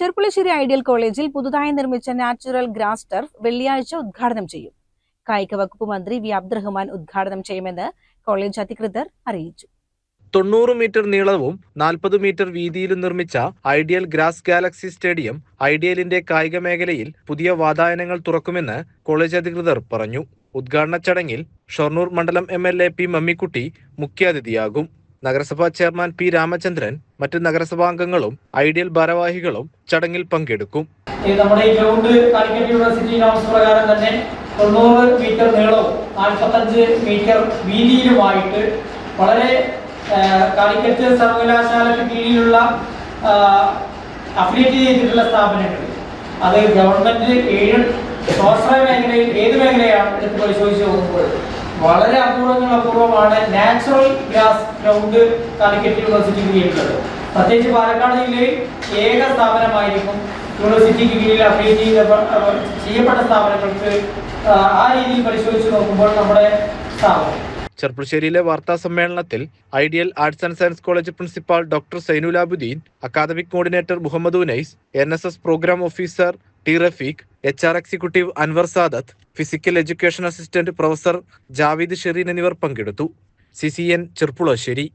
Cherpulassery ideal കോളേജിൽ പുതുതായി നിർമ്മിച്ച നാച്ചുറൽ ഗ്രാസ് ടർഫ് വെള്ളിയാഴ്ച ഉദ്ഘാടനം ചെയ്യും. കായിക വകുപ്പ് മന്ത്രി വി. അബ്ദുറഹ്മാൻ ഉദ്ഘാടനം ചെയ്യുമെന്ന് കോളേജ് അധികൃതർ അറിയിച്ചു. തൊണ്ണൂറ് മീറ്റർ നീളവും നാൽപ്പത് മീറ്റർ വീതിയിലും നിർമ്മിച്ച ഐഡിയൽ ഗ്രാസ് ഗാലക്സി സ്റ്റേഡിയം ഐഡിയലിന്റെ കായിക മേഖലയിൽ പുതിയ വാതായനങ്ങൾ തുറക്കുമെന്ന് കോളേജ് അധികൃതർ പറഞ്ഞു. ഉദ്ഘാടന ചടങ്ങിൽ ഷൊർണൂർ മണ്ഡലം M L A P Mammikutty മുഖ്യാതിഥിയാകും. നഗരസഭാ ചെയർമാൻ പി രാമചന്ദ്രൻ മറ്റ് നഗരസഭാംഗങ്ങളും ഐഡിയൽ ഭാരവാഹികളും ചടങ്ങിൽ പങ്കെടുക്കും. നമ്മുടെ ഈ ഗ്രൗണ്ട് കാലിക്കറ്റ് യൂണിവേഴ്സിറ്റി നോംസ് പ്രകാരം തന്നെ തൊണ്ണൂറ് മീറ്റർ നീളവും നാൽപ്പത്തഞ്ച് മീറ്റർ വീതിയിലുമായിട്ട് വളരെ കാലിക്കറ്റ് സർവകലാശാലയ്ക്ക് കീഴിലുള്ള അഫിലിയേറ്റ് ചെയ്തിട്ടുള്ള സ്ഥാപനങ്ങൾ. അത് ഗവൺമെന്റ് ഏഴ് സ്വാശ്രയ മേഖലയിൽ ഏത് മേഖലയാണ് എടുത്ത് പരിശോധിച്ച് നോക്കുമ്പോൾ വളരെ അപൂർവങ്ങൾ അപൂർവമാണ് നാച്ചുറൽ ഗ്യാസ് ഗ്രൗണ്ട് കാലിക്കറ്റ് യൂണിവേഴ്സിറ്റിക്ക് കീഴിലുള്ളത്. പ്രത്യേകിച്ച് പാലക്കാട് ജില്ലയിൽ ഏക സ്ഥാപനമായിരിക്കും യൂണിവേഴ്സിറ്റിക്ക് കീഴിൽ അപ്ഡേറ്റ് ചെയ്ത ചെയ്യപ്പെട്ട സ്ഥാപനങ്ങൾക്ക് ആ, രീതിയിൽ പരിശോധിച്ച് നോക്കുമ്പോൾ നമ്മുടെ സ്ഥാപനം. ചെർപ്പുളശ്ശേരിയിലെ വാർത്താ സമ്മേളനത്തിൽ Ideal Arts and Science College principal doctor Zainulabuddin academic coordinator Muhammad Unais N programme officer T Rafeeq H R executive Anwar Sadath physical education assistant professor Javeed Shereen എന്നിവർ പങ്കെടുത്തു. C C N Cherpulassery.